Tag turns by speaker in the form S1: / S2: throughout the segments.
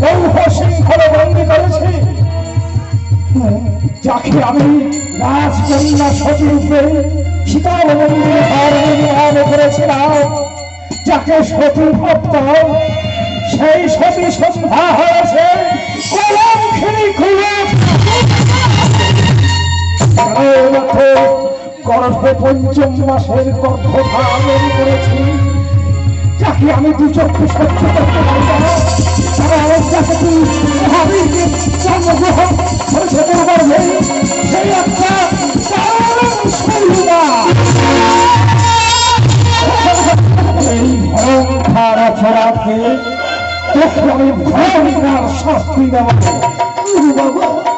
S1: লৌহ শৃঙ্খলে বন্দী করেছে। যাকে আমি সেই সতী সন্ধ্যা হয়েছে। গর্ভে পঞ্চম মাসের গর্ভধারণ করেছি। যাকে আমি দু চক্ষু করতে পারি তুই মহাবীরকে জন্মগ্রহণ করেছে গর্ভে সেই একটা এই ভয়ঙ্কর অপরাধে তোকে আমি ভয়ঙ্কর শাস্তি দেব বাবা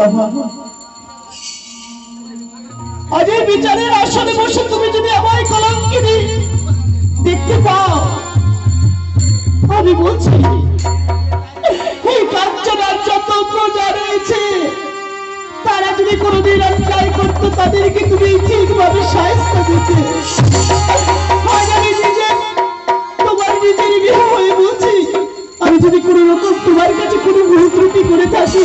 S2: বাবা বিচারের আসনে বসে তুমি যদি আমায় কলঙ্কিনী দেখতে পাও। আমি বলছি, এই কাঞ্চনার যত প্রজা রয়েছে, তারা যদি কোনোদিন অন্যায় করতো, তাদেরকে তুমি ঠিকভাবে সাহায্য দিতে আমি আমি যদি কোনো রকম তোমার কাছে কোনো ভুল ত্রুটি করে থাকি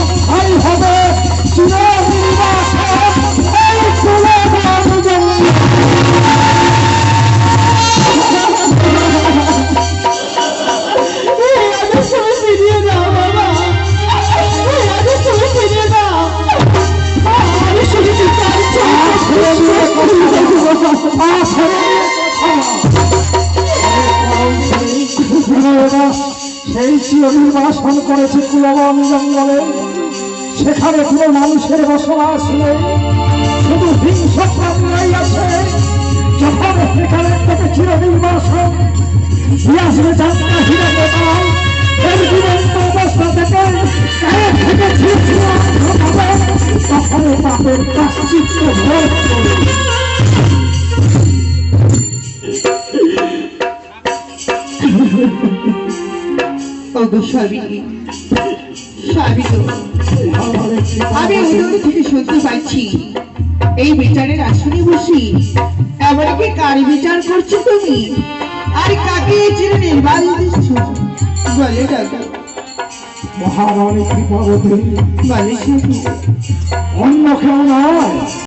S1: সেই চিরনির্বাসন করেছে কুলবন জঙ্গলে সেখানে কোনো মানুষের বসবাস নেই শুধু হিংস্র প্রাণীরাই আছে যখন সেখানে থেকে চিরনির্বাসন আসবে যাত্রা হিরে গোপাল এর জীবন্ত অবস্থা থেকে তখন পাপের কাশ্চিত্য
S3: আমি উদয় থেকে শুনতে পাচ্ছি এই বিচারের আসনে বসি এমনকি কার বিচার করছ তুমি? আর কাকে চির নির্বাল দিচ্ছ বলে দাদা
S1: মহারানী কৃপাবতী
S3: বলে
S1: অন্য কেউ নয়।